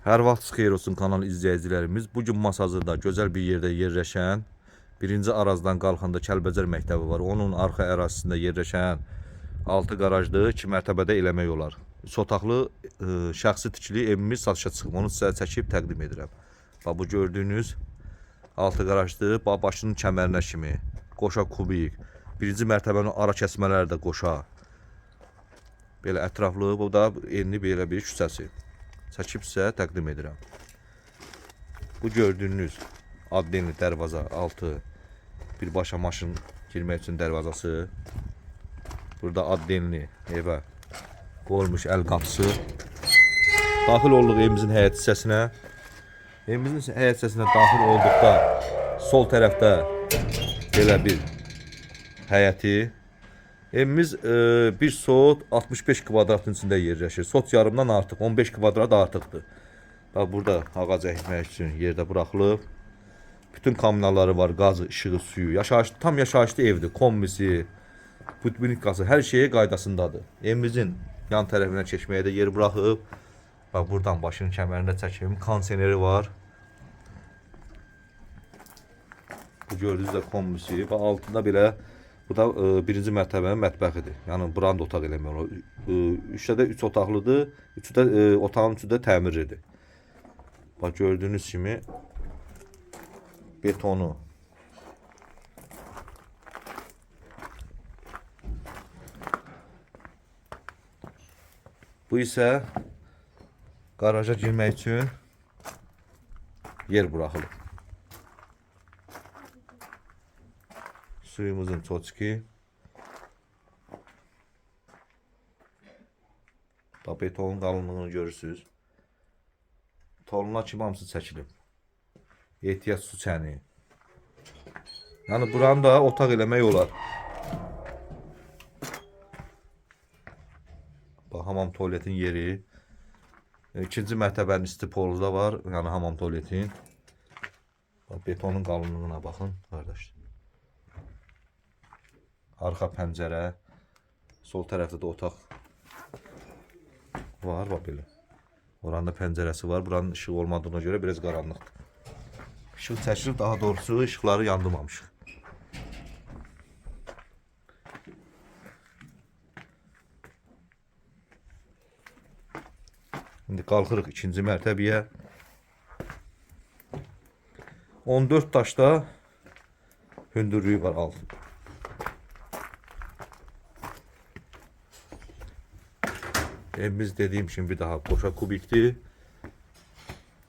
Hər vaxt xeyir olsun kanal izləyicilərimiz. Bu gün Masazırda gözəl bir yerdə yerləşən birinci Arazdan qalxanda Kəlbəcər məktəbi var. Onun arxa ərazisində yerləşən 6 qarajlı 2 mərtəbədə eləmək olar. Üç otaqlı ə, şəxsi tikili evimiz satışa çıxıb. Onu sizə çəkib təqdim edirəm. Bax bu gördüyünüz 6 qarajlı, bax başının kəmərinə kimi qoşa kubik. Birinci mərtəbənin ara kəsmələri də qoşa. Belə ətraflı, bu da enli belə bir küçəsi. Sizə təqdim edirəm. Bu gördüyünüz adlenli dərvaza altı birbaşa maşın girmək üçün dərvazası. Burada adlenli evə qoyulmuş əl qapısı. Daxil olduq evimizin həyət hissəsinə. Evimizin həyət hissəsinə daxil olduqda sol tərəfdə belə bir həyəti Evimiz e, bir sot 65 kvadratın içində yerləşir. Sot yarımdan artıq, 15 kvadrat artıqdır. Bax burada ağac əkmək üçün yerdə buraxılıb. Bütün kommunalları var, qazı, işığı, suyu. Yaşayış tam yaşayışlı evdir. Kombisi, putbinikası, hər şeyi qaydasındadır. Evimizin yan tərəfinə keçməyə də yer buraxıb. Bax buradan başının kəmərində çəkim, konseneri var. Bu gördüyünüz də kombisi. Bax altında belə bu da e, birinci mərtəbənin mətbəxidir. Yəni brand otaq eləmək. E, üçdə də üç otaqlıdır. Üçü də e, otağın üçü də təmirlidir. Bax gördüyünüz kimi betonu Bu isə qaraja girmək üçün yer buraxılıb. Suyumuzun çoçki. Bax betonun qalınlığını görürsüz. Toluna kimi hamısı çəkilib. Ehtiyat su çəni. Yəni buranı da otaq eləmək olar. Bax hamam tuvaletin yeri. İkinci mərtəbənin istipolu da var. Yəni hamam tuvaletin. Bax betonun qalınlığına baxın qardaşlar. Arxa pəncərə. Sol tərəfdə də otaq var bax belə. Oranın da pəncərəsi var. Buranın işıq olmadığına görə biraz qaranlıqdır. İşıq çəkilib daha doğrusu işıqları yandırmamışıq. İndi qalxırıq ikinci mərtəbəyə. 14 daşda hündürlüyü var alt. Evimiz dediyim kimi bir daha qoşa kubikdir.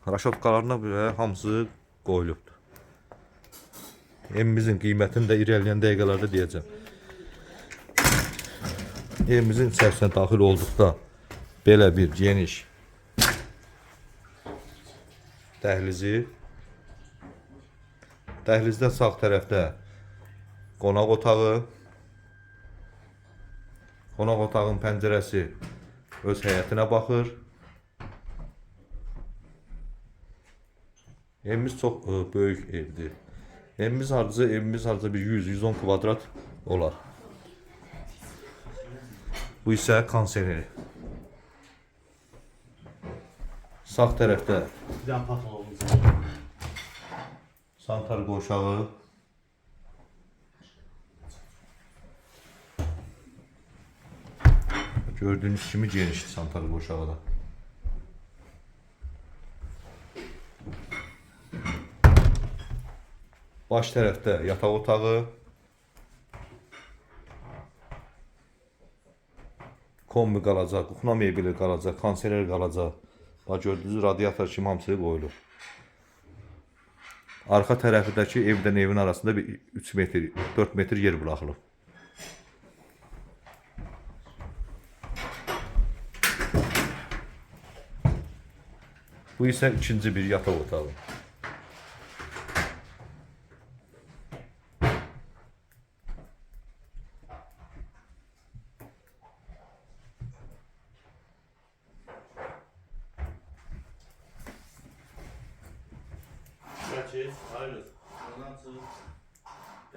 Raşotkalarına belə hamısı qoyulubdur. Evimizin qiymətini də irəliləyən dəqiqələrdə deyəcəm. Evimizin içərisinə daxil olduqda belə bir geniş dəhlizi Dəhlizdə sağ tərəfdə qonaq otağı Qonaq otağın pəncərəsi öz həyətinə baxır. Evimiz çox ə, böyük evdir. Evimiz harca evimiz harca bir 100-110 kvadrat olar. Bu isə konsereri. Sağ tərəfdə Bir patron santar qoşağı. Gördüğünüz kimi genişdir santar qoşağı da. Baş tərəfdə yataq otağı. Kombi qalacaq, kuxna mebeli qalacaq, konserver qalacaq. Bax gördüyünüz radiator kimi hamısı qoyulub. Arxa tərəfdəki evdən evin arasında bir 3 metr, 4 metr yer buraxılıb. Bu isə ikinci bir yataq otağı.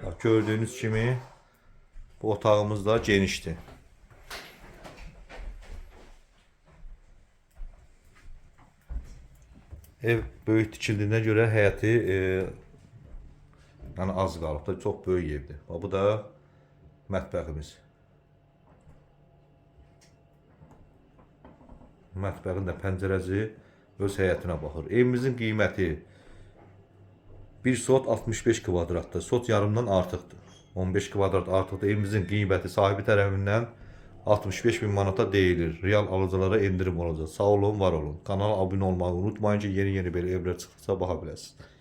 Bax gördüyünüz kimi bu otağımız da genişdir. Ev böyük tikildiyinə görə həyəti e, yəni az qalıb da, çox böyük evdir. Bax bu da mətbəximiz. Mətbəxin də pəncərəsi öz həyətinə baxır. Evimizin qiyməti 1 sot 65 kvadratdır. Sot yarımdan artıqdır. 15 kvadrat artıqdır. Evimizin qiyməti sahibi tərəfindən 65 bin manata deyilir. Real alıcılara endirim olacaq. Sağ olun, var olun. Kanala abunə olmağı unutmayın ki, yeni-yeni belə evlər çıxırsa baxa biləsiniz.